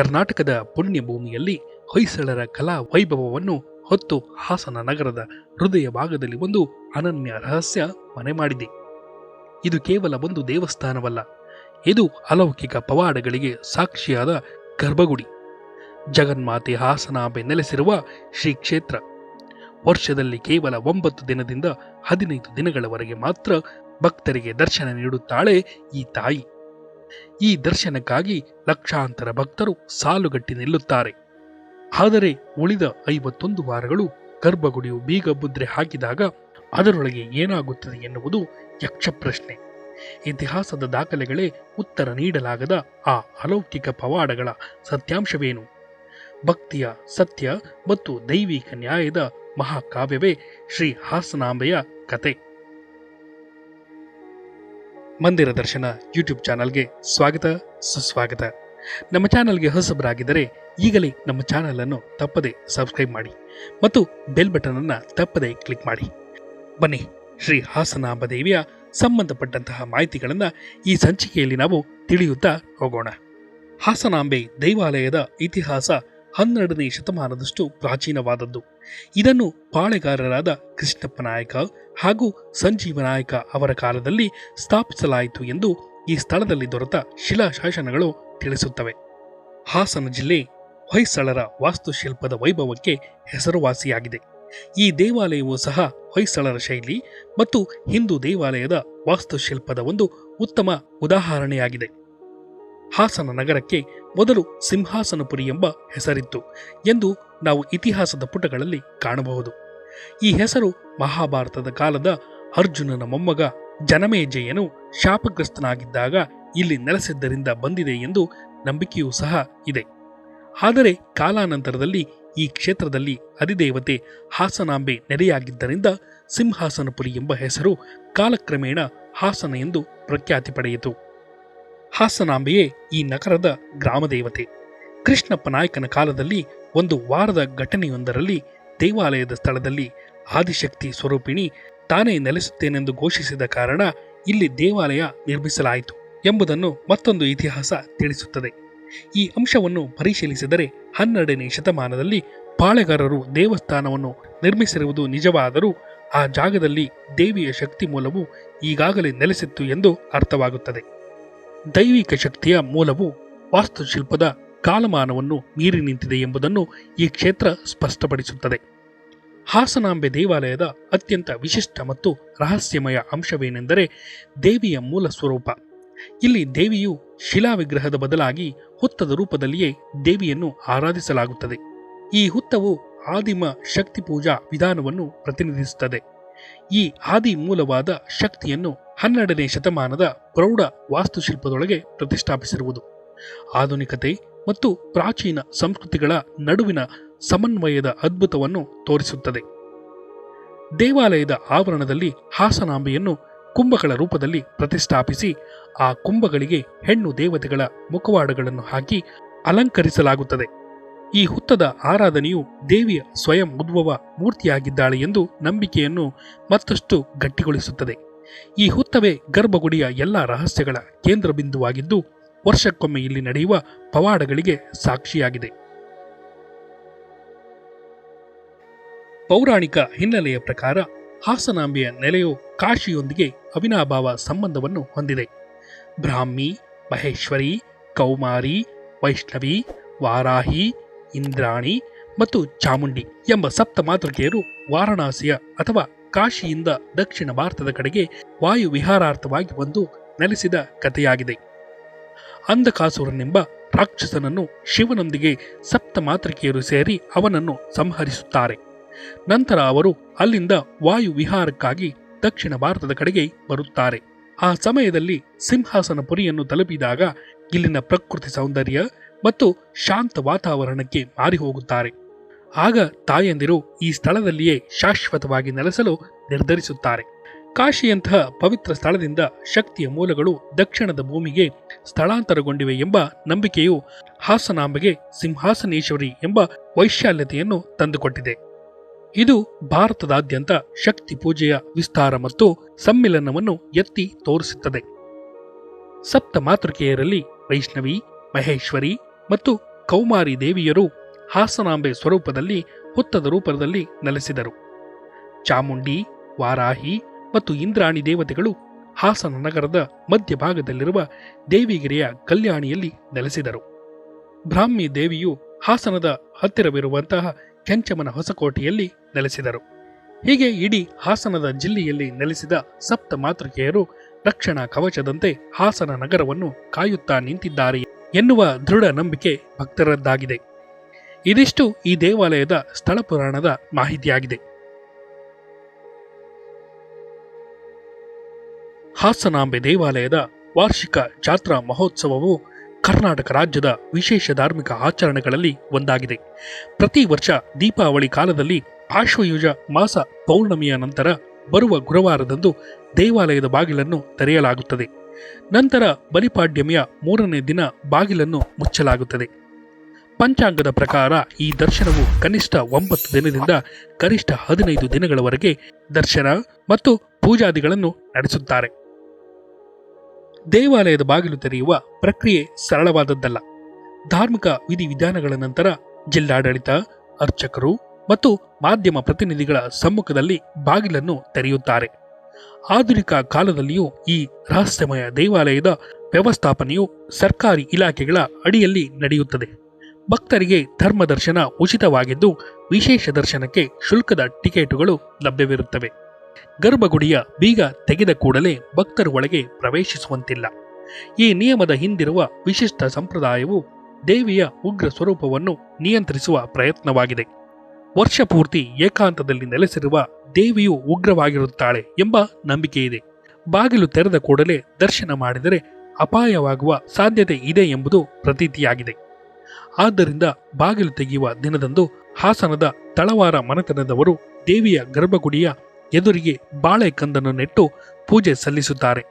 ಕರ್ನಾಟಕದ ಪುಣ್ಯಭೂಮಿಯಲ್ಲಿ ಹೊಯ್ಸಳರ ಕಲಾ ವೈಭವವನ್ನು ಹೊತ್ತು ಹಾಸನ ನಗರದ ಹೃದಯ ಭಾಗದಲ್ಲಿ ಒಂದು ಅನನ್ಯ ರಹಸ್ಯ ಮನೆ ಮಾಡಿದೆ. ಇದು ಕೇವಲ ಒಂದು ದೇವಸ್ಥಾನವಲ್ಲ, ಇದು ಅಲೌಕಿಕ ಪವಾಡಗಳಿಗೆ ಸಾಕ್ಷಿಯಾದ ಗರ್ಭಗುಡಿ. ಜಗನ್ಮಾತೆ ಹಾಸನಾಂಬೆ ನೆಲೆಸಿರುವ ಶ್ರೀ ಕ್ಷೇತ್ರ ವರ್ಷದಲ್ಲಿ ಕೇವಲ ಒಂಬತ್ತು ದಿನದಿಂದ ಹದಿನೈದು ದಿನಗಳವರೆಗೆ ಮಾತ್ರ ಭಕ್ತರಿಗೆ ದರ್ಶನ ನೀಡುತ್ತಾಳೆ ಈ ತಾಯಿ. ಈ ದರ್ಶನಕ್ಕಾಗಿ ಲಕ್ಷಾಂತರ ಭಕ್ತರು ಸಾಲುಗಟ್ಟಿ ನಿಲ್ಲುತ್ತಾರೆ. ಆದರೆ ಉಳಿದ ಐವತ್ತೊಂದು ವಾರಗಳು ಗರ್ಭಗುಡಿಯು ಬೀಗ ಮುದ್ರೆ ಹಾಕಿದಾಗ ಅದರೊಳಗೆ ಏನಾಗುತ್ತದೆ ಎನ್ನುವುದು ಯಕ್ಷಪ್ರಶ್ನೆ ಇತಿಹಾಸದ ದಾಖಲೆಗಳೇ ಉತ್ತರ ನೀಡಲಾಗದ ಆ ಅಲೌಕಿಕ ಪವಾಡಗಳ ಸತ್ಯಾಂಶವೇನು? ಭಕ್ತಿಯ ಸತ್ಯ ಮತ್ತು ದೈವಿಕ ನ್ಯಾಯದ ಮಹಾಕಾವ್ಯವೇ ಶ್ರೀ ಹಾಸನಾಂಬೆಯ ಕತೆ. ಮಂದಿರ ದರ್ಶನ ಯೂಟ್ಯೂಬ್ ಚಾನಲ್ಗೆ ಸ್ವಾಗತ, ಸುಸ್ವಾಗತ. ನಮ್ಮ ಚಾನಲ್ಗೆ ಹೊಸಬರಾಗಿದ್ದರೆ ಈಗಲೇ ನಮ್ಮ ಚಾನಲನ್ನು ತಪ್ಪದೆ ಸಬ್ಸ್ಕ್ರೈಬ್ ಮಾಡಿ ಮತ್ತು ಬೆಲ್ ಬಟನ್ ಅನ್ನು ತಪ್ಪದೆ ಕ್ಲಿಕ್ ಮಾಡಿ. ಬನ್ನಿ, ಶ್ರೀ ಹಾಸನಾಂಬ ದೇವಿಯ ಸಂಬಂಧಪಟ್ಟಂತಹ ಮಾಹಿತಿಗಳನ್ನು ಈ ಸಂಚಿಕೆಯಲ್ಲಿ ನಾವು ತಿಳಿಯುತ್ತಾ ಹೋಗೋಣ. ಹಾಸನಾಂಬೆ ದೇವಾಲಯದ ಇತಿಹಾಸ ಹನ್ನೆರಡನೇ ಶತಮಾನದಷ್ಟು ಪ್ರಾಚೀನವಾದದ್ದು. ಇದನ್ನು ಪಾಳೆಗಾರರಾದ ಕೃಷ್ಣಪ್ಪ ನಾಯಕ ಹಾಗೂ ಸಂಜೀವ ನಾಯಕ ಅವರ ಕಾಲದಲ್ಲಿ ಸ್ಥಾಪಿಸಲಾಯಿತು ಎಂದು ಈ ಸ್ಥಳದಲ್ಲಿ ದೊರೆತ ಶಿಲಾಶಾಸನಗಳು ತಿಳಿಸುತ್ತವೆ. ಹಾಸನ ಜಿಲ್ಲೆ ಹೊಯ್ಸಳರ ವಾಸ್ತುಶಿಲ್ಪದ ವೈಭವಕ್ಕೆ ಹೆಸರುವಾಸಿಯಾಗಿದೆ. ಈ ದೇವಾಲಯವು ಸಹ ಹೊಯ್ಸಳರ ಶೈಲಿ ಮತ್ತು ಹಿಂದೂ ದೇವಾಲಯದ ವಾಸ್ತುಶಿಲ್ಪದ ಒಂದು ಉತ್ತಮ ಉದಾಹರಣೆಯಾಗಿದೆ. ಹಾಸನ ನಗರಕ್ಕೆ ಮೊದಲು ಸಿಂಹಾಸನಪುರಿ ಎಂಬ ಹೆಸರಿತ್ತು ಎಂದು ನಾವು ಇತಿಹಾಸದ ಪುಟಗಳಲ್ಲಿ ಕಾಣಬಹುದು. ಈ ಹೆಸರು ಮಹಾಭಾರತದ ಕಾಲದ ಅರ್ಜುನನ ಮೊಮ್ಮಗ ಜನಮೇಜಯನು ಶಾಪಗ್ರಸ್ತನಾಗಿದ್ದಾಗ ಇಲ್ಲಿ ನೆಲೆಸಿದ್ದರಿಂದ ಬಂದಿದೆ ಎಂದು ನಂಬಿಕೆಯೂ ಸಹ ಇದೆ. ಆದರೆ ಕಾಲಾನಂತರದಲ್ಲಿ ಈ ಕ್ಷೇತ್ರದಲ್ಲಿ ಅಧಿದೇವತೆ ಹಾಸನಾಂಬೆ ನೆರೆಯಾಗಿದ್ದರಿಂದ ಸಿಂಹಾಸನಪುರಿ ಎಂಬ ಹೆಸರು ಕಾಲಕ್ರಮೇಣ ಹಾಸನ ಎಂದು ಪ್ರಖ್ಯಾತಿ ಪಡೆಯಿತು. ಹಾಸನಾಂಬೆಯೇ ಈ ನಗರದ ಗ್ರಾಮದೇವತೆ. ಕೃಷ್ಣಪ್ಪ ನಾಯಕನ ಕಾಲದಲ್ಲಿ ಒಂದು ವಾರದ ಘಟನೆಯೊಂದರಲ್ಲಿ ದೇವಾಲಯದ ಸ್ಥಳದಲ್ಲಿ ಆದಿಶಕ್ತಿ ಸ್ವರೂಪಿಣಿ ತಾನೇ ನೆಲೆಸುತ್ತೇನೆಂದು ಘೋಷಿಸಿದ ಕಾರಣ ಇಲ್ಲಿ ದೇವಾಲಯ ನಿರ್ಮಿಸಲಾಯಿತು ಎಂಬುದನ್ನು ಮತ್ತೊಂದು ಇತಿಹಾಸ ತಿಳಿಸುತ್ತದೆ. ಈ ಅಂಶವನ್ನು ಪರಿಶೀಲಿಸಿದರೆ ಹನ್ನೆರಡನೇ ಶತಮಾನದಲ್ಲಿ ಪಾಳೆಗಾರರು ದೇವಸ್ಥಾನವನ್ನು ನಿರ್ಮಿಸಿರುವುದು ನಿಜವಾದರೂ ಆ ಜಾಗದಲ್ಲಿ ದೇವಿಯ ಶಕ್ತಿ ಮೂಲವು ಈಗಾಗಲೇ ನೆಲೆಸಿತ್ತು ಎಂದು ಅರ್ಥವಾಗುತ್ತದೆ. ದೈವಿಕ ಶಕ್ತಿಯ ಮೂಲವು ವಾಸ್ತುಶಿಲ್ಪದ ಕಾಲಮಾನವನ್ನು ಮೀರಿ ನಿಂತಿದೆ ಎಂಬುದನ್ನು ಈ ಕ್ಷೇತ್ರ ಸ್ಪಷ್ಟಪಡಿಸುತ್ತದೆ. ಹಾಸನಾಂಬೆ ದೇವಾಲಯದ ಅತ್ಯಂತ ವಿಶಿಷ್ಟ ಮತ್ತು ರಹಸ್ಯಮಯ ಅಂಶವೇನೆಂದರೆ ದೇವಿಯ ಮೂಲ ಸ್ವರೂಪ. ಇಲ್ಲಿ ದೇವಿಯು ಶಿಲಾ ವಿಗ್ರಹದ ಬದಲಾಗಿ ಹುತ್ತದ ರೂಪದಲ್ಲಿಯೇ ದೇವಿಯನ್ನು ಆರಾಧಿಸಲಾಗುತ್ತದೆ. ಈ ಹುತ್ತವು ಆದಿಮ ಶಕ್ತಿ ಪೂಜಾ ವಿಧಾನವನ್ನು ಪ್ರತಿನಿಧಿಸುತ್ತದೆ. ಈ ಆದಿ ಮೂಲವಾದ ಶಕ್ತಿಯನ್ನು ಹನ್ನೆರಡನೇ ಶತಮಾನದ ಪ್ರೌಢ ವಾಸ್ತುಶಿಲ್ಪದೊಳಗೆ ಪ್ರತಿಷ್ಠಾಪಿಸಿರುವುದು. ಆಧುನಿಕತೆ ಮತ್ತು ಪ್ರಾಚೀನ ಸಂಸ್ಕೃತಿಗಳ ನಡುವಿನ ಸಮನ್ವಯದ ಅದ್ಭುತವನ್ನು ತೋರಿಸುತ್ತದೆ. ದೇವಾಲಯದ ಆವರಣದಲ್ಲಿ ಹಾಸನಾಂಬೆಯನ್ನು ಕುಂಭಗಳ ರೂಪದಲ್ಲಿ ಪ್ರತಿಷ್ಠಾಪಿಸಿ, ಆ ಕುಂಭಗಳಿಗೆ ಹೆಣ್ಣು ದೇವತೆಗಳ ಮುಖವಾಡಗಳನ್ನು ಹಾಕಿ ಅಲಂಕರಿಸಲಾಗುತ್ತದೆ. ಈ ಹುತ್ತದ ಆರಾಧನೆಯು ದೇವಿಯ ಸ್ವಯಂ ಉದ್ಭವ ಮೂರ್ತಿಯಾಗಿದ್ದಾಳೆ ಎಂದು ನಂಬಿಕೆಯನ್ನು ಮತ್ತಷ್ಟು ಗಟ್ಟಿಗೊಳಿಸುತ್ತದೆ. ಈ ಹುತ್ತವೇ ಗರ್ಭಗುಡಿಯ ಎಲ್ಲ ರಹಸ್ಯಗಳ ಕೇಂದ್ರ ಬಿಂದುವಾಗಿದ್ದು ವರ್ಷಕ್ಕೊಮ್ಮೆ ಇಲ್ಲಿ ನಡೆಯುವ ಪವಾಡಗಳಿಗೆ ಸಾಕ್ಷಿಯಾಗಿದೆ. ಪೌರಾಣಿಕ ಹಿನ್ನೆಲೆಯ ಪ್ರಕಾರ ಹಾಸನಾಂಬೆಯ ನೆಲೆಯು ಕಾಶಿಯೊಂದಿಗೆ ಅವಿನಾಭಾವ ಸಂಬಂಧವನ್ನು ಹೊಂದಿದೆ. ಬ್ರಾಹ್ಮಿ, ಮಹೇಶ್ವರಿ, ಕೌಮಾರಿ, ವೈಷ್ಣವಿ, ವಾರಾಹಿ, ಇಂದ್ರಾಣಿ ಮತ್ತು ಚಾಮುಂಡಿ ಎಂಬ ಸಪ್ತ ಮಾತೃಕೆಯರು ವಾರಣಾಸಿಯ ಅಥವಾ ಕಾಶಿಯಿಂದ ದಕ್ಷಿಣ ಭಾರತದ ಕಡೆಗೆ ವಾಯು ವಿಹಾರಾರ್ಥವಾಗಿ ಬಂದು ನೆಲೆಸಿದ ಕಥೆಯಾಗಿದೆ. ಅಂಧಕಾಸುರನೆಂಬ ರಾಕ್ಷಸನನ್ನು ಶಿವನೊಂದಿಗೆ ಸಪ್ತ ಮಾತೃಕೆಯರು ಸೇರಿ ಅವನನ್ನು ಸಂಹರಿಸುತ್ತಾರೆ. ನಂತರ ಅವರು ಅಲ್ಲಿಂದ ವಾಯು ವಿಹಾರಕ್ಕಾಗಿ ದಕ್ಷಿಣ ಭಾರತದ ಕಡೆಗೆ ಬರುತ್ತಾರೆ. ಆ ಸಮಯದಲ್ಲಿ ಸಿಂಹಾಸನಪುರಿಯನ್ನು ತಲುಪಿದಾಗ ಇಲ್ಲಿನ ಪ್ರಕೃತಿ ಸೌಂದರ್ಯ ಮತ್ತು ಶಾಂತ ವಾತಾವರಣಕ್ಕೆ ಮಾರಿ ಹೋಗುತ್ತಾರೆ ಆಗ ತಾಯಂದಿರು ಈ ಸ್ಥಳದಲ್ಲಿಯೇ ಶಾಶ್ವತವಾಗಿ ನೆಲೆಸಲು ನಿರ್ಧರಿಸುತ್ತಾರೆ. ಕಾಶಿಯಂತಹ ಪವಿತ್ರ ಸ್ಥಳದಿಂದ ಶಕ್ತಿಯ ಮೂಲಗಳು ದಕ್ಷಿಣದ ಭೂಮಿಗೆ ಸ್ಥಳಾಂತರಗೊಂಡಿವೆ ಎಂಬ ನಂಬಿಕೆಯು ಹಾಸನಾಂಬೆಗೆ ಸಿಂಹಾಸನೇಶ್ವರಿ ಎಂಬ ವೈಶಾಲ್ಯತೆಯನ್ನು ತಂದುಕೊಟ್ಟಿದೆ. ಇದು ಭಾರತದಾದ್ಯಂತ ಶಕ್ತಿ ಪೂಜೆಯ ವಿಸ್ತಾರ ಮತ್ತು ಸಮ್ಮಿಲನವನ್ನು ಎತ್ತಿ ತೋರಿಸುತ್ತದೆ. ಸಪ್ತ ಮಾತೃಕೆಯರಲ್ಲಿ ವೈಷ್ಣವಿ, ಮಹೇಶ್ವರಿ ಮತ್ತು ಕೌಮಾರಿ ದೇವಿಯರು ಹಾಸನಾಂಬೆ ಸ್ವರೂಪದಲ್ಲಿ ಹುತ್ತದ ರೂಪದಲ್ಲಿ ನೆಲೆಸಿದರು. ಚಾಮುಂಡಿ, ವಾರಾಹಿ ಮತ್ತು ಇಂದ್ರಾಣಿ ದೇವತೆಗಳು ಹಾಸನ ನಗರದ ಮಧ್ಯಭಾಗದಲ್ಲಿರುವ ದೇವಿಗಿರಿಯ ಕಲ್ಯಾಣಿಯಲ್ಲಿ ನೆಲೆಸಿದರು. ಬ್ರಾಹ್ಮಿ ದೇವಿಯು ಹಾಸನದ ಹತ್ತಿರವಿರುವಂತಹ ಕೆಂಚಮನ ಹೊಸಕೋಟೆಯಲ್ಲಿ ನೆಲೆಸಿದರು. ಹೀಗೆ ಇಡೀ ಹಾಸನದ ಜಿಲ್ಲೆಯಲ್ಲಿ ನೆಲೆಸಿದ ಸಪ್ತ ಮಾತೃಕೆಯರು ರಕ್ಷಣಾ ಕವಚದಂತೆ ಹಾಸನ ನಗರವನ್ನು ಕಾಯುತ್ತಾ ನಿಂತಿದ್ದಾರೆ ಎನ್ನುವ ದೃಢ ನಂಬಿಕೆ ಭಕ್ತರದ್ದಾಗಿದೆ. ಇದಿಷ್ಟು ಈ ದೇವಾಲಯದ ಸ್ಥಳ ಪುರಾಣದ ಮಾಹಿತಿಯಾಗಿದೆ. ಹಾಸನಾಂಬೆ ದೇವಾಲಯದ ವಾರ್ಷಿಕ ಜಾತ್ರಾ ಮಹೋತ್ಸವವು ಕರ್ನಾಟಕ ರಾಜ್ಯದ ವಿಶೇಷ ಧಾರ್ಮಿಕ ಆಚರಣೆಗಳಲ್ಲಿ ಒಂದಾಗಿದೆ. ಪ್ರತಿ ವರ್ಷ ದೀಪಾವಳಿ ಕಾಲದಲ್ಲಿ ಆಶ್ವಯುಜ ಮಾಸ ಪೌರ್ಣಮಿಯ ನಂತರ ಬರುವ ಗುರುವಾರದಂದು ದೇವಾಲಯದ ಬಾಗಿಲನ್ನು ತೆರೆಯಲಾಗುತ್ತದೆ. ನಂತರ ಬಲಿಪಾಡ್ಯಮಿಯ ಮೂರನೇ ದಿನ ಬಾಗಿಲನ್ನು ಮುಚ್ಚಲಾಗುತ್ತದೆ. ಪಂಚಾಂಗದ ಪ್ರಕಾರ ಈ ದರ್ಶನವು ಕನಿಷ್ಠ ಒಂಬತ್ತು ದಿನದಿಂದ ಕನಿಷ್ಠ ಹದಿನೈದು ದಿನಗಳವರೆಗೆ ದರ್ಶನ ಮತ್ತು ಪೂಜಾದಿಗಳನ್ನು ನಡೆಸುತ್ತಾರೆ. ದೇವಾಲಯದ ಬಾಗಿಲು ತೆರೆಯುವ ಪ್ರಕ್ರಿಯೆ ಸರಳವಾದದ್ದಲ್ಲ. ಧಾರ್ಮಿಕ ವಿಧಿವಿಧಾನಗಳ ನಂತರ ಜಿಲ್ಲಾಡಳಿತ, ಅರ್ಚಕರು ಮತ್ತು ಮಾಧ್ಯಮ ಪ್ರತಿನಿಧಿಗಳ ಸಮ್ಮುಖದಲ್ಲಿ ಬಾಗಿಲನ್ನು ತೆರೆಯುತ್ತಾರೆ. ಆಧುನಿಕ ಕಾಲದಲ್ಲಿಯೂ ಈ ರಹಸ್ಯಮಯ ದೇವಾಲಯದ ವ್ಯವಸ್ಥಾಪನೆಯು ಸರ್ಕಾರಿ ಇಲಾಖೆಗಳ ಅಡಿಯಲ್ಲಿ ನಡೆಯುತ್ತದೆ. ಭಕ್ತರಿಗೆ ಧರ್ಮದರ್ಶನ ಉಚಿತವಾಗಿದ್ದು ವಿಶೇಷ ದರ್ಶನಕ್ಕೆ ಶುಲ್ಕದ ಟಿಕೆಟುಗಳು ಲಭ್ಯವಿರುತ್ತವೆ. ಗರ್ಭಗುಡಿಯ ಬೀಗ ತೆಗೆದ ಕೂಡಲೇ ಭಕ್ತರು ಒಳಗೆ ಪ್ರವೇಶಿಸುವಂತಿಲ್ಲ. ಈ ನಿಯಮದ ಹಿಂದಿರುವ ವಿಶಿಷ್ಟ ಸಂಪ್ರದಾಯವು ದೇವಿಯ ಉಗ್ರ ಸ್ವರೂಪವನ್ನು ನಿಯಂತ್ರಿಸುವ ಪ್ರಯತ್ನವಾಗಿದೆ. ವರ್ಷ ಪೂರ್ತಿ ಏಕಾಂತದಲ್ಲಿ ನೆಲೆಸಿರುವ ದೇವಿಯು ಉಗ್ರವಾಗಿರುತ್ತಾಳೆ ಎಂಬ ನಂಬಿಕೆಯಿದೆ ಬಾಗಿಲು ತೆರೆದ ಕೂಡಲೇ ದರ್ಶನ ಮಾಡಿದರೆ ಅಪಾಯವಾಗುವ ಸಾಧ್ಯತೆ ಇದೆ ಎಂಬುದು ಪ್ರತೀತಿಯಾಗಿದೆ. ಆದ್ದರಿಂದ ಬಾಗಿಲು ತೆಗೆಯುವ ದಿನದಂದು ಹಾಸನದ ತಳವಾರ ಮನೆತನದವರು ದೇವಿಯ ಗರ್ಭಗುಡಿಯ ಎದುರಿಗೆ ಬಾಳೆಕಂದನ್ನು ನೆಟ್ಟು ಪೂಜೆ ಸಲ್ಲಿಸುತ್ತಾರೆ.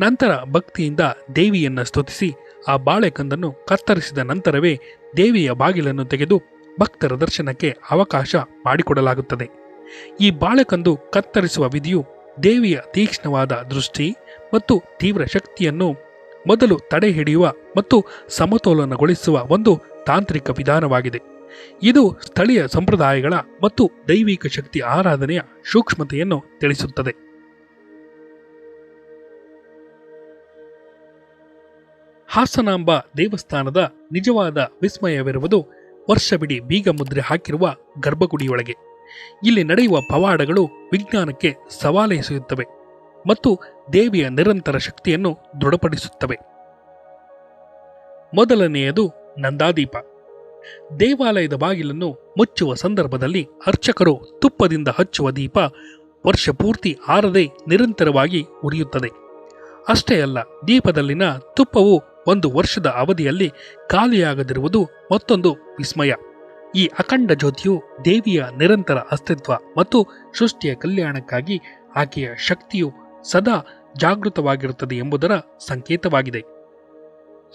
ನಂತರ ಭಕ್ತಿಯಿಂದ ದೇವಿಯನ್ನು ಸ್ತುತಿಸಿ ಆ ಬಾಳೆಕಂದನ್ನು ಕತ್ತರಿಸಿದ ನಂತರವೇ ದೇವಿಯ ಬಾಗಿಲನ್ನು ತೆಗೆದು ಭಕ್ತರ ದರ್ಶನಕ್ಕೆ ಅವಕಾಶ ಮಾಡಿಕೊಡಲಾಗುತ್ತದೆ. ಈ ಬಾಳೆಕಂದು ಕತ್ತರಿಸುವ ವಿಧಿಯು ದೇವಿಯ ತೀಕ್ಷ್ಣವಾದ ದೃಷ್ಟಿ ಮತ್ತು ತೀವ್ರ ಶಕ್ತಿಯನ್ನು ಮೊದಲು ತಡೆ ಹಿಡಿಯುವ ಮತ್ತು ಸಮತೋಲನಗೊಳಿಸುವ ಒಂದು ತಾಂತ್ರಿಕ ವಿಧಾನವಾಗಿದೆ. ಇದು ಸ್ಥಳೀಯ ಸಂಪ್ರದಾಯಗಳ ಮತ್ತು ದೈವಿಕ ಶಕ್ತಿ ಆರಾಧನೆಯ ಸೂಕ್ಷ್ಮತೆಯನ್ನು ತಿಳಿಸುತ್ತದೆ. ಹಾಸನಾಂಬ ದೇವಸ್ಥಾನದ ನಿಜವಾದ ವಿಸ್ಮಯವಿರುವುದು ವರ್ಷವಿಡೀ ಬೀಗ ಮುದ್ರೆ ಹಾಕಿರುವ ಗರ್ಭಗುಡಿಯೊಳಗೆ. ಇಲ್ಲಿ ನಡೆಯುವ ಪವಾಡಗಳು ವಿಜ್ಞಾನಕ್ಕೆ ಸವಾಲೆಸೆಯುತ್ತವೆ ಮತ್ತು ದೇವಿಯ ನಿರಂತರ ಶಕ್ತಿಯನ್ನು ದೃಢಪಡಿಸುತ್ತವೆ. ಮೊದಲನೆಯದು ನಂದಾದೀಪ. ದೇವಾಲಯದ ಬಾಗಿಲನ್ನು ಮುಚ್ಚುವ ಸಂದರ್ಭದಲ್ಲಿ ಅರ್ಚಕರು ತುಪ್ಪದಿಂದ ಹಚ್ಚುವ ದೀಪ ವರ್ಷ ಪೂರ್ತಿ ಆರದೆ ನಿರಂತರವಾಗಿ ಉರಿಯುತ್ತದೆ. ಅಷ್ಟೇ ಅಲ್ಲ, ದೀಪದಲ್ಲಿನ ತುಪ್ಪವು ಒಂದು ವರ್ಷದ ಅವಧಿಯಲ್ಲಿ ಖಾಲಿಯಾಗದಿರುವುದು ಮತ್ತೊಂದು ವಿಸ್ಮಯ. ಈ ಅಖಂಡ ಜ್ಯೋತಿಯು ದೇವಿಯ ನಿರಂತರ ಅಸ್ತಿತ್ವ ಮತ್ತು ಸೃಷ್ಟಿಯ ಕಲ್ಯಾಣಕ್ಕಾಗಿ ಆಕೆಯ ಶಕ್ತಿಯು ಸದಾ ಜಾಗೃತವಾಗಿರುತ್ತದೆ ಎಂಬುದರ ಸಂಕೇತವಾಗಿದೆ.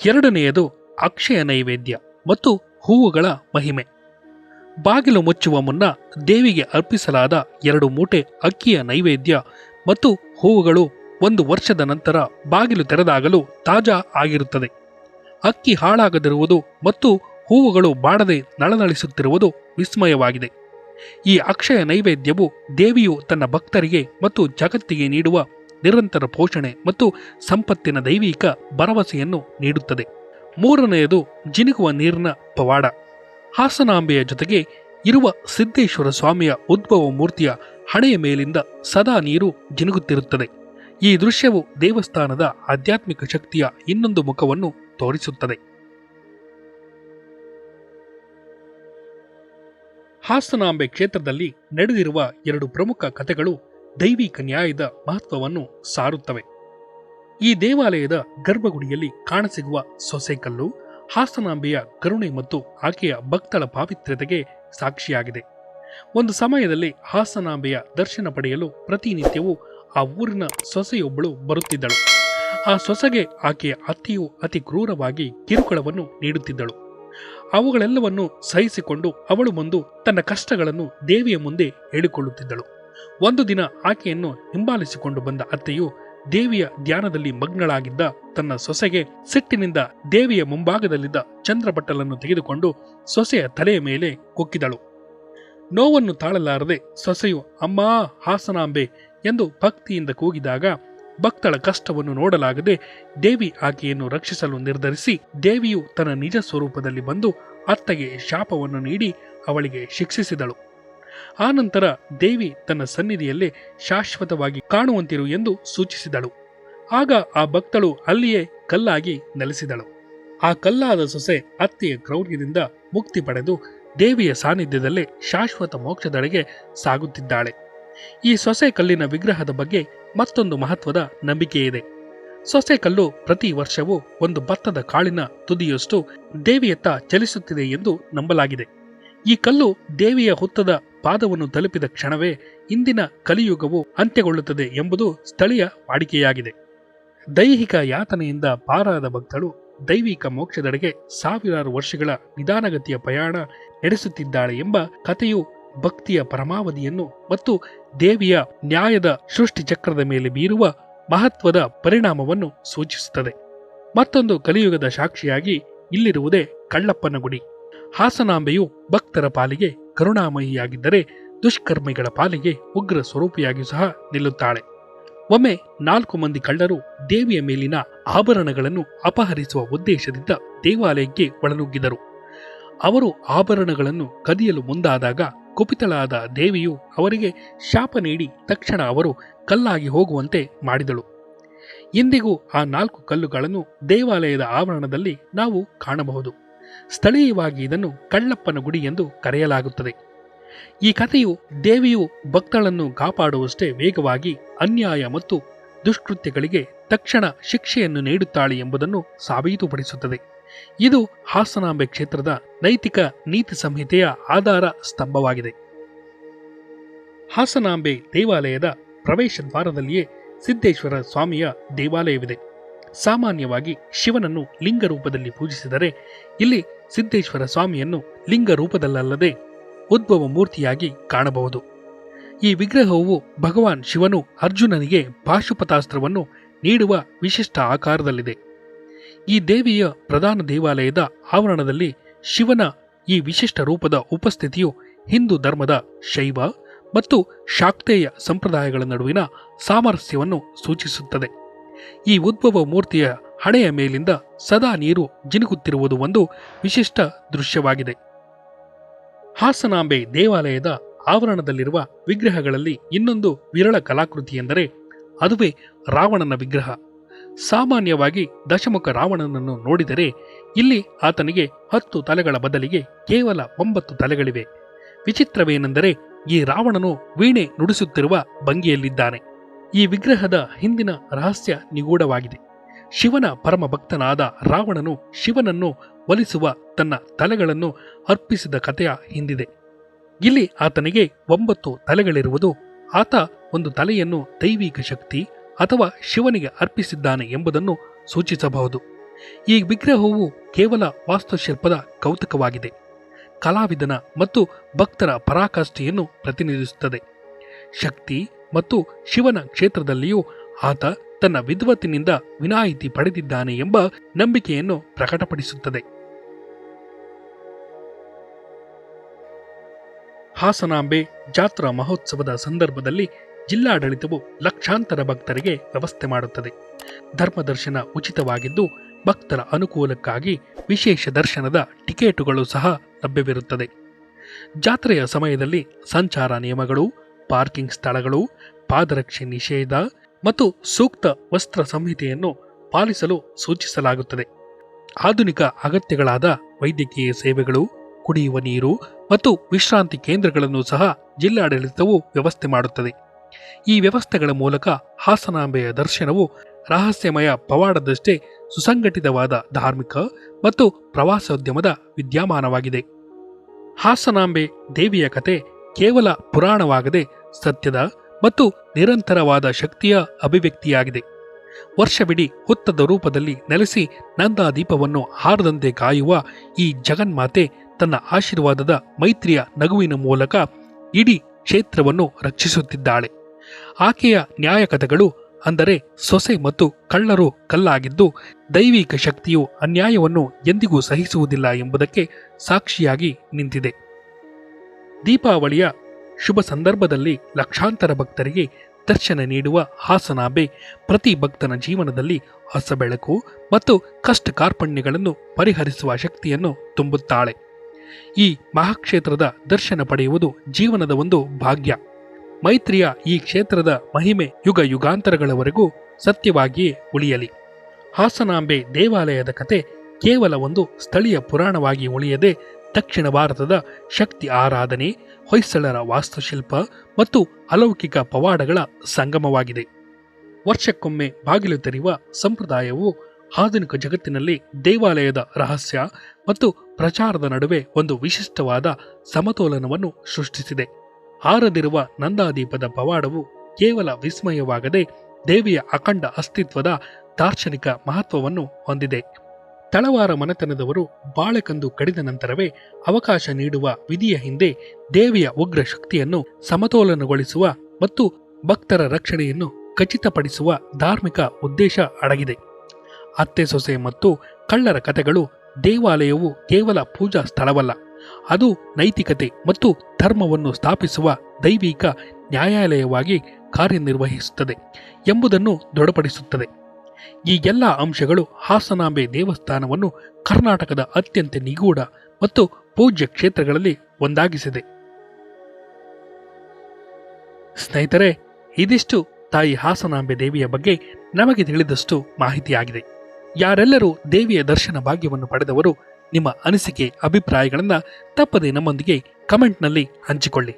ಎರಡನೆಯದು ಅಕ್ಷಯ ನೈವೇದ್ಯ ಮತ್ತು ಹೂವುಗಳ ಮಹಿಮೆ. ಬಾಗಿಲು ಮುಚ್ಚುವ ಮುನ್ನ ದೇವಿಗೆ ಅರ್ಪಿಸಲಾದ ಎರಡು ಮೂಟೆ ಅಕ್ಕಿಯ ನೈವೇದ್ಯ ಮತ್ತು ಹೂವುಗಳು ಒಂದು ವರ್ಷದ ನಂತರ ಬಾಗಿಲು ತೆರೆದಾಗಲು ತಾಜಾ ಆಗಿರುತ್ತದೆ. ಅಕ್ಕಿ ಹಾಳಾಗದಿರುವುದು ಮತ್ತು ಹೂವುಗಳು ಬಾಡದೆ ನಳನಳಿಸುತ್ತಿರುವುದು ವಿಸ್ಮಯವಾಗಿದೆ. ಈ ಅಕ್ಷಯ ನೈವೇದ್ಯವು ದೇವಿಯು ತನ್ನ ಭಕ್ತರಿಗೆ ಮತ್ತು ಜಗತ್ತಿಗೆ ನೀಡುವ ನಿರಂತರ ಪೋಷಣೆ ಮತ್ತು ಸಂಪತ್ತಿನ ದೈವಿಕ ಭರವಸೆಯನ್ನು ನೀಡುತ್ತದೆ. ಮೂರನೆಯದು ಜಿನುಗುವ ನೀರಿನ ಪವಾಡ. ಹಾಸನಾಂಬೆಯ ಜೊತೆಗೆ ಇರುವ ಸಿದ್ದೇಶ್ವರ ಸ್ವಾಮಿಯ ಉದ್ಭವ ಮೂರ್ತಿಯ ಹಣೆಯ ಮೇಲಿಂದ ಸದಾ ನೀರು ಜಿನುಗುತ್ತಿರುತ್ತದೆ. ಈ ದೃಶ್ಯವು ದೇವಸ್ಥಾನದ ಆಧ್ಯಾತ್ಮಿಕ ಶಕ್ತಿಯ ಇನ್ನೊಂದು ಮುಖವನ್ನು ತೋರಿಸುತ್ತದೆ. ಹಾಸನಾಂಬೆ ಕ್ಷೇತ್ರದಲ್ಲಿ ನಡೆದಿರುವ ಎರಡು ಪ್ರಮುಖ ಕಥೆಗಳು ದೈವಿಕ ನ್ಯಾಯದ ಮಹತ್ವವನ್ನು ಸಾರುತ್ತವೆ. ಈ ದೇವಾಲಯದ ಗರ್ಭಗುಡಿಯಲ್ಲಿ ಕಾಣಸಿಗುವ ಸೊಸೆಕಲ್ಲು, ಹಾಸನಾಂಬೆಯ ಕರುಣೆ ಮತ್ತು ಆಕೆಯ ಭಕ್ತಳ ಪಾವಿತ್ರ್ಯತೆಗೆ ಸಾಕ್ಷಿಯಾಗಿದೆ. ಒಂದು ಸಮಯದಲ್ಲಿ ಹಾಸನಾಂಬೆಯ ದರ್ಶನ ಪಡೆಯಲು ಪ್ರತಿನಿತ್ಯವೂ ಆ ಊರಿನ ಸೊಸೆಯೊಬ್ಬಳು ಬರುತ್ತಿದ್ದಳು. ಆ ಸೊಸೆಗೆ ಆಕೆಯ ಅತ್ತೆಯು ಅತಿ ಕ್ರೂರವಾಗಿ ಕಿರುಕುಳವನ್ನು ನೀಡುತ್ತಿದ್ದಳು. ಅವುಗಳೆಲ್ಲವನ್ನು ಸಹಿಸಿಕೊಂಡು ಅವಳು ಬಂದು ತನ್ನ ಕಷ್ಟಗಳನ್ನು ದೇವಿಯ ಮುಂದೆ ಹೇಳಿಕೊಳ್ಳುತ್ತಿದ್ದಳು. ಒಂದು ದಿನ ಆಕೆಯನ್ನು ಹಿಂಬಾಲಿಸಿಕೊಂಡು ಬಂದ ಅತ್ತೆಯು ದೇವಿಯ ಧ್ಯಾನದಲ್ಲಿ ಮಗ್ನಳಾಗಿದ್ದ ತನ್ನ ಸೊಸೆಗೆ ಸಿಟ್ಟಿನಿಂದ ದೇವಿಯ ಮುಂಭಾಗದಲ್ಲಿದ್ದ ಚಂದ್ರಬಟ್ಟಲನ್ನು ತೆಗೆದುಕೊಂಡು ಸೊಸೆಯ ತಲೆಯ ಮೇಲೆ ಕೊಕ್ಕಿದಳು. ನೋವನ್ನು ತಾಳಲಾರದೆ ಸೊಸೆಯು, ಅಮ್ಮಾ, ಹಾಸನಾಂಬೆ ಎಂದು ಭಕ್ತಿಯಿಂದ ಕೂಗಿದಾಗ ಭಕ್ತಳ ಕಷ್ಟವನ್ನು ನೋಡಲಾಗದೆ ದೇವಿ ಆಕೆಯನ್ನು ರಕ್ಷಿಸಲು ನಿರ್ಧರಿಸಿ ದೇವಿಯು ತನ್ನ ನಿಜ ಸ್ವರೂಪದಲ್ಲಿ ಬಂದು ಅತ್ತಗೆ ಶಾಪವನ್ನು ನೀಡಿ ಅವಳಿಗೆ ಶಿಕ್ಷಿಸಿದಳು. ಆನಂತರ ದೇವಿ ತನ್ನ ಸನ್ನಿಧಿಯಲ್ಲೇ ಶಾಶ್ವತವಾಗಿ ಕಾಣುವಂತಿರು ಎಂದು ಸೂಚಿಸಿದಳು. ಆಗ ಆ ಭಕ್ತಳು ಅಲ್ಲಿಯೇ ಕಲ್ಲಾಗಿ ನೆಲೆಸಿದಳು. ಆ ಕಲ್ಲಾದ ಸೊಸೆ ಅತ್ತೆಯ ಕ್ರೌರ್ಯದಿಂದ ಮುಕ್ತಿ ಪಡೆದು ದೇವಿಯ ಸಾನ್ನಿಧ್ಯದಲ್ಲೇ ಶಾಶ್ವತ ಮೋಕ್ಷದೆಡೆಗೆ ಸಾಗುತ್ತಿದ್ದಾಳೆ. ಈ ಸೊಸೆ ಕಲ್ಲಿನ ವಿಗ್ರಹದ ಬಗ್ಗೆ ಮತ್ತೊಂದು ಮಹತ್ವದ ನಂಬಿಕೆಯಿದೆ ಸೊಸೆ ಕಲ್ಲು ಪ್ರತಿ ವರ್ಷವೂ ಒಂದು ಭತ್ತದ ಕಾಳಿನ ತುದಿಯಷ್ಟು ದೇವಿಯತ್ತ ಚಲಿಸುತ್ತಿದೆ ಎಂದು ನಂಬಲಾಗಿದೆ. ಈ ಕಲ್ಲು ದೇವಿಯ ಹುತ್ತದ ಪಾದವನ್ನು ತಲುಪಿದ ಕ್ಷಣವೇ ಇಂದಿನ ಕಲಿಯುಗವು ಅಂತ್ಯಗೊಳ್ಳುತ್ತದೆ ಎಂಬುದು ಸ್ಥಳೀಯ ವಾಡಿಕೆಯಾಗಿದೆ. ದೈಹಿಕ ಯಾತನೆಯಿಂದ ಪಾರಾದ ಭಕ್ತಳು ದೈವಿಕ ಮೋಕ್ಷದೆಡೆಗೆ ಸಾವಿರಾರು ವರ್ಷಗಳ ನಿಧಾನಗತಿಯ ಪ್ರಯಾಣ ನಡೆಸುತ್ತಿದ್ದಾಳೆ ಎಂಬ ಕಥೆಯು ಭಕ್ತಿಯ ಪರಮಾವಧಿಯನ್ನು ಮತ್ತು ದೇವಿಯ ನ್ಯಾಯದ ಸೃಷ್ಟಿ ಚಕ್ರದ ಮೇಲೆ ಬೀರುವ ಮಹತ್ವದ ಪರಿಣಾಮವನ್ನು ಸೂಚಿಸುತ್ತದೆ. ಮತ್ತೊಂದು ಕಲಿಯುಗದ ಸಾಕ್ಷಿಯಾಗಿ ಇಲ್ಲಿರುವುದೇ ಕಳ್ಳಪ್ಪನ ಗುಡಿ. ಹಾಸನಾಂಬೆಯು ಭಕ್ತರ ಪಾಲಿಗೆ ಕರುಣಾಮಯಿಯಾಗಿದ್ದರೆ ದುಷ್ಕರ್ಮಿಗಳ ಪಾಲಿಗೆ ಉಗ್ರ ಸ್ವರೂಪಿಯಾಗಿ ಸಹ ನಿಲ್ಲುತ್ತಾಳೆ. ಒಮ್ಮೆ ನಾಲ್ಕು ಮಂದಿ ಕಳ್ಳರು ದೇವಿಯ ಮೇಲಿನ ಆಭರಣಗಳನ್ನು ಅಪಹರಿಸುವ ಉದ್ದೇಶದಿಂದ ದೇವಾಲಯಕ್ಕೆ ಒಳನುಗ್ಗಿದರು. ಅವರು ಆಭರಣಗಳನ್ನು ಕದಿಯಲು ಮುಂದಾದಾಗ ಕುಪಿತಳಾದ ದೇವಿಯು ಅವರಿಗೆ ಶಾಪ ನೀಡಿ ತಕ್ಷಣ ಅವರು ಕಲ್ಲಾಗಿ ಹೋಗುವಂತೆ ಮಾಡಿದಳು. ಇಂದಿಗೂ ಆ ನಾಲ್ಕು ಕಲ್ಲುಗಳನ್ನು ದೇವಾಲಯದ ಆವರಣದಲ್ಲಿ ನಾವು ಕಾಣಬಹುದು. ಸ್ಥಳೀಯವಾಗಿ ಇದನ್ನು ಕಳ್ಳಪ್ಪನ ಗುಡಿ ಎಂದು ಕರೆಯಲಾಗುತ್ತದೆ. ಈ ಕಥೆಯು ದೇವಿಯು ಭಕ್ತಳನ್ನು ಕಾಪಾಡುವಷ್ಟೇ ವೇಗವಾಗಿ ಅನ್ಯಾಯ ಮತ್ತು ದುಷ್ಕೃತ್ಯಗಳಿಗೆ ತಕ್ಷಣ ಶಿಕ್ಷೆಯನ್ನು ನೀಡುತ್ತಾಳೆ ಎಂಬುದನ್ನು ಸಾಬೀತುಪಡಿಸುತ್ತದೆ. ಇದು ಹಾಸನಾಂಬೆ ಕ್ಷೇತ್ರದ ನೈತಿಕ ನೀತಿ ಸಂಹಿತೆಯ ಆಧಾರ ಸ್ತಂಭವಾಗಿದೆ. ಹಾಸನಾಂಬೆ ದೇವಾಲಯದ ಪ್ರವೇಶ ದ್ವಾರದಲ್ಲಿಯೇ ಸಿದ್ದೇಶ್ವರ ಸ್ವಾಮಿಯ ದೇವಾಲಯವಿದೆ. ಸಾಮಾನ್ಯವಾಗಿ ಶಿವನನ್ನು ಲಿಂಗ ರೂಪದಲ್ಲಿ ಪೂಜಿಸಿದರೆ ಇಲ್ಲಿ ಸಿದ್ದೇಶ್ವರ ಸ್ವಾಮಿಯನ್ನು ಲಿಂಗ ರೂಪದಲ್ಲಲ್ಲದೆ ಉದ್ಭವ ಮೂರ್ತಿಯಾಗಿ ಕಾಣಬಹುದು. ಈ ವಿಗ್ರಹವು ಭಗವಾನ್ ಶಿವನು ಅರ್ಜುನನಿಗೆ ಪಾಶುಪತಾಸ್ತ್ರವನ್ನು ನೀಡುವ ವಿಶಿಷ್ಟ ಆಕಾರದಲ್ಲಿದೆ. ಈ ದೇವಿಯ ಪ್ರಧಾನ ದೇವಾಲಯದ ಆವರಣದಲ್ಲಿ ಶಿವನ ಈ ವಿಶಿಷ್ಟ ರೂಪದ ಉಪಸ್ಥಿತಿಯು ಹಿಂದೂ ಧರ್ಮದ ಶೈವ ಮತ್ತು ಶಾಕ್ತೇಯ ಸಂಪ್ರದಾಯಗಳ ನಡುವಿನ ಸಾಮರಸ್ಯವನ್ನು ಸೂಚಿಸುತ್ತದೆ. ಈ ಉದ್ಭವ ಮೂರ್ತಿಯ ಹಣೆಯ ಮೇಲಿಂದ ಸದಾ ನೀರು ಜಿನುಗುತ್ತಿರುವುದು ಒಂದು ವಿಶಿಷ್ಟ ದೃಶ್ಯವಾಗಿದೆ. ಹಾಸನಾಂಬೆ ದೇವಾಲಯದ ಆವರಣದಲ್ಲಿರುವ ವಿಗ್ರಹಗಳಲ್ಲಿ ಇನ್ನೊಂದು ವಿರಳ ಕಲಾಕೃತಿ ಎಂದರೆ ಅದುವೇ ರಾವಣನ ವಿಗ್ರಹ. ಸಾಮಾನ್ಯವಾಗಿ ದಶಮುಖ ರಾವಣನನ್ನು ನೋಡಿದರೆ ಇಲ್ಲಿ ಆತನಿಗೆ ಹತ್ತು ತಲೆಗಳ ಬದಲಿಗೆ ಕೇವಲ ಒಂಬತ್ತು ತಲೆಗಳಿವೆ. ವಿಚಿತ್ರವೇನೆಂದರೆ ಈ ರಾವಣನು ವೀಣೆ ನುಡಿಸುತ್ತಿರುವ ಭಂಗಿಯಲ್ಲಿದ್ದಾನೆ. ಈ ವಿಗ್ರಹದ ಹಿಂದಿನ ರಹಸ್ಯ ನಿಗೂಢವಾಗಿದೆ. ಶಿವನ ಪರಮ ಭಕ್ತನಾದ ರಾವಣನು ಶಿವನನ್ನು ಒಲಿಸುವ ತನ್ನ ತಲೆಗಳನ್ನು ಅರ್ಪಿಸಿದ ಕಥೆಯ ಹಿಂದಿದೆ. ಇಲ್ಲಿ ಆತನಿಗೆ ಒಂಬತ್ತು ತಲೆಗಳಿರುವುದು, ಆತ ಒಂದು ತಲೆಯನ್ನು ದೈವಿಕ ಶಕ್ತಿ ಅಥವಾ ಶಿವನಿಗೆ ಅರ್ಪಿಸಿದ್ದಾನೆ ಎಂಬುದನ್ನು ಸೂಚಿಸಬಹುದು. ಈ ವಿಗ್ರಹವು ಕೇವಲ ವಾಸ್ತುಶಿಲ್ಪದ ಕೌತುಕವಾಗಿದೆ. ಕಲಾವಿದನ ಮತ್ತು ಭಕ್ತರ ಪರಾಕಾಷ್ಠೆಯನ್ನು ಪ್ರತಿನಿಧಿಸುತ್ತದೆ. ಶಕ್ತಿ ಮತ್ತು ಶಿವನ ಕ್ಷೇತ್ರದಲ್ಲಿಯೂ ಆತ ತನ್ನ ವಿದ್ವತ್ತಿನಿಂದ ವಿನಾಯಿತಿ ಪಡೆದಿದ್ದಾನೆ ಎಂಬ ನಂಬಿಕೆಯನ್ನು ಪ್ರಕಟಪಡಿಸುತ್ತದೆ. ಹಾಸನಾಂಬೆ ಜಾತ್ರಾ ಮಹೋತ್ಸವದ ಸಂದರ್ಭದಲ್ಲಿ ಜಿಲ್ಲಾಡಳಿತವು ಲಕ್ಷಾಂತರ ಭಕ್ತರಿಗೆ ವ್ಯವಸ್ಥೆ ಮಾಡುತ್ತದೆ. ಧರ್ಮದರ್ಶನ ಉಚಿತವಾಗಿದ್ದು ಭಕ್ತರ ಅನುಕೂಲಕ್ಕಾಗಿ ವಿಶೇಷ ದರ್ಶನದ ಟಿಕೆಟುಗಳು ಸಹ ಲಭ್ಯವಿರುತ್ತದೆ. ಜಾತ್ರೆಯ ಸಮಯದಲ್ಲಿ ಸಂಚಾರ ನಿಯಮಗಳು ಪಾರ್ಕಿಂಗ್ ಸ್ಥಳಗಳು, ಪಾದರಕ್ಷೆ ನಿಷೇಧ ಮತ್ತು ಸೂಕ್ತ ವಸ್ತ್ರ ಸಂಹಿತೆಯನ್ನು ಪಾಲಿಸಲು ಸೂಚಿಸಲಾಗುತ್ತದೆ. ಆಧುನಿಕ ಅಗತ್ಯಗಳಾದ ವೈದ್ಯಕೀಯ ಸೇವೆಗಳು, ಕುಡಿಯುವ ನೀರು ಮತ್ತು ವಿಶ್ರಾಂತಿ ಕೇಂದ್ರಗಳನ್ನು ಸಹ ಜಿಲ್ಲಾಡಳಿತವು ವ್ಯವಸ್ಥೆ ಮಾಡುತ್ತದೆ. ಈ ವ್ಯವಸ್ಥೆಗಳ ಮೂಲಕ ಹಾಸನಾಂಬೆಯ ದರ್ಶನವು ರಹಸ್ಯಮಯ ಪವಾಡದಷ್ಟೇ ಸುಸಂಘಟಿತವಾದ ಧಾರ್ಮಿಕ ಮತ್ತು ಪ್ರವಾಸೋದ್ಯಮದ ವಿದ್ಯಮಾನವಾಗಿದೆ. ಹಾಸನಾಂಬೆ ದೇವಿಯ ಕತೆ ಕೇವಲ ಪುರಾಣವಾಗದೆ ಸತ್ಯದ ಮತ್ತು ನಿರಂತರವಾದ ಶಕ್ತಿಯ ಅಭಿವ್ಯಕ್ತಿಯಾಗಿದೆ. ವರ್ಷವಿಡೀ ಹುತ್ತದ ರೂಪದಲ್ಲಿ ನೆಲೆಸಿ ನಂದಾದೀಪವನ್ನು ಹಾರದಂತೆ ಕಾಯುವ ಈ ಜಗನ್ಮಾತೆ ತನ್ನ ಆಶೀರ್ವಾದದ ಮೈತ್ರಿಯ ನಗುವಿನ ಮೂಲಕ ಇಡೀ ಕ್ಷೇತ್ರವನ್ನು ರಕ್ಷಿಸುತ್ತಿದ್ದಾಳೆ. ಆಕೆಯ ನ್ಯಾಯಕಥೆಗಳು ಅಂದರೆ ಸೊಸೆ ಮತ್ತು ಕಳ್ಳರು ಕಲ್ಲಾಗಿದ್ದು, ದೈವಿಕ ಶಕ್ತಿಯು ಅನ್ಯಾಯವನ್ನು ಎಂದಿಗೂ ಸಹಿಸುವುದಿಲ್ಲ ಎಂಬುದಕ್ಕೆ ಸಾಕ್ಷಿಯಾಗಿ ನಿಂತಿದೆ. ದೀಪಾವಳಿಯ ಶುಭ ಸಂದರ್ಭದಲ್ಲಿ ಲಕ್ಷಾಂತರ ಭಕ್ತರಿಗೆ ದರ್ಶನ ನೀಡುವ ಹಾಸನಾಂಬೆ ಪ್ರತಿ ಭಕ್ತನ ಜೀವನದಲ್ಲಿ ಹೊಸ ಬೆಳಕು ಮತ್ತು ಕಷ್ಟ ಕಾರ್ಪಣ್ಯಗಳನ್ನು ಪರಿಹರಿಸುವ ಶಕ್ತಿಯನ್ನು ತುಂಬುತ್ತಾಳೆ. ಈ ಮಹಾಕ್ಷೇತ್ರದ ದರ್ಶನ ಪಡೆಯುವುದು ಜೀವನದ ಒಂದು ಭಾಗ್ಯ. ಮೈತ್ರಿಯ ಈ ಕ್ಷೇತ್ರದ ಮಹಿಮೆ ಯುಗ ಯುಗಾಂತರಗಳವರೆಗೂ ಸತ್ಯವಾಗಿಯೇ ಉಳಿಯಲಿ. ಹಾಸನಾಂಬೆ ದೇವಾಲಯದ ಕತೆ ಕೇವಲ ಒಂದು ಸ್ಥಳೀಯ ಪುರಾಣವಾಗಿ ಉಳಿಯದೆ ದಕ್ಷಿಣ ಭಾರತದ ಶಕ್ತಿ ಆರಾಧನೆ, ಹೊಯ್ಸಳರ ವಾಸ್ತುಶಿಲ್ಪ ಮತ್ತು ಅಲೌಕಿಕ ಪವಾಡಗಳ ಸಂಗಮವಾಗಿದೆ. ವರ್ಷಕ್ಕೊಮ್ಮೆ ಬಾಗಿಲು ತೆರೆಯುವ ಸಂಪ್ರದಾಯವು ಆಧುನಿಕ ಜಗತ್ತಿನಲ್ಲಿ ದೇವಾಲಯದ ರಹಸ್ಯ ಮತ್ತು ಪ್ರಚಾರದ ನಡುವೆ ಒಂದು ವಿಶಿಷ್ಟವಾದ ಸಮತೋಲನವನ್ನು ಸೃಷ್ಟಿಸಿದೆ. ಆರದಿರುವ ನಂದಾದೀಪದ ಪವಾಡವು ಕೇವಲ ವಿಸ್ಮಯವಾಗದೆ ದೇವಿಯ ಅಖಂಡ ಅಸ್ತಿತ್ವದ ದಾರ್ಶನಿಕ ಮಹತ್ವವನ್ನು ಹೊಂದಿದೆ. ತಳವಾರ ಮನೆತನದವರು ಬಾಳೆಕಂದು ಕಡಿದ ನಂತರವೇ ಅವಕಾಶ ನೀಡುವ ವಿಧಿಯ ಹಿಂದೆ ದೇವಿಯ ಉಗ್ರ ಶಕ್ತಿಯನ್ನು ಸಮತೋಲನಗೊಳಿಸುವ ಮತ್ತು ಭಕ್ತರ ರಕ್ಷಣೆಯನ್ನು ಖಚಿತಪಡಿಸುವ ಧಾರ್ಮಿಕ ಉದ್ದೇಶ ಅಡಗಿದೆ. ಅತ್ತೆ ಸೊಸೆ ಮತ್ತು ಕಳ್ಳರ ಕಥೆಗಳು ದೇವಾಲಯವು ಕೇವಲ ಪೂಜಾ ಸ್ಥಳವಲ್ಲ, ಅದು ನೈತಿಕತೆ ಮತ್ತು ಧರ್ಮವನ್ನು ಸ್ಥಾಪಿಸುವ ದೈವಿಕ ನ್ಯಾಯಾಲಯವಾಗಿ ಕಾರ್ಯನಿರ್ವಹಿಸುತ್ತದೆ ಎಂಬುದನ್ನು ದೃಢಪಡಿಸುತ್ತದೆ. ಈ ಎಲ್ಲ ಅಂಶಗಳು ಹಾಸನಾಂಬೆ ದೇವಸ್ಥಾನವನ್ನು ಕರ್ನಾಟಕದ ಅತ್ಯಂತ ನಿಗೂಢ ಮತ್ತು ಪೂಜ್ಯ ಕ್ಷೇತ್ರಗಳಲ್ಲಿ ಒಂದಾಗಿಸಿದೆ. ಸ್ನೇಹಿತರೆ, ಇದಿಷ್ಟು ತಾಯಿ ಹಾಸನಾಂಬೆ ದೇವಿಯ ಬಗ್ಗೆ ನಮಗೆ ತಿಳಿದಷ್ಟು ಮಾಹಿತಿಯಾಗಿದೆ. ಯಾರೆಲ್ಲರೂ ದೇವಿಯ ದರ್ಶನ ಭಾಗ್ಯವನ್ನು ಪಡೆದವರು, ನಿಮ್ಮ ಅನಿಸಿಕೆ, ಅಭಿಪ್ರಾಯಗಳನ್ನು ತಪ್ಪದೆ ನಮ್ಮೊಂದಿಗೆ ಕಮೆಂಟ್ನಲ್ಲಿ ಹಂಚಿಕೊಳ್ಳಿ.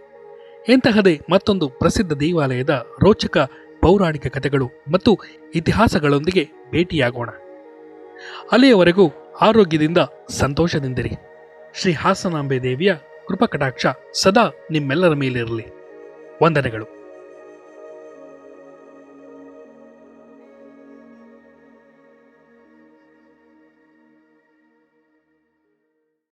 ಇಂತಹದೇ ಮತ್ತೊಂದು ಪ್ರಸಿದ್ಧ ದೇವಾಲಯದ ರೋಚಕ ಪೌರಾಣಿಕ ಕಥೆಗಳು ಮತ್ತು ಇತಿಹಾಸಗಳೊಂದಿಗೆ ಭೇಟಿಯಾಗೋಣ. ಅಲ್ಲಿಯವರೆಗೂ ಆರೋಗ್ಯದಿಂದ ಸಂತೋಷದಿಂದಿರಿ. ಶ್ರೀ ಹಾಸನಾಂಬೆ ದೇವಿಯ ಕೃಪಕಟಾಕ್ಷ ಸದಾ ನಿಮ್ಮೆಲ್ಲರ ಮೇಲಿರಲಿ. ವಂದನೆಗಳು.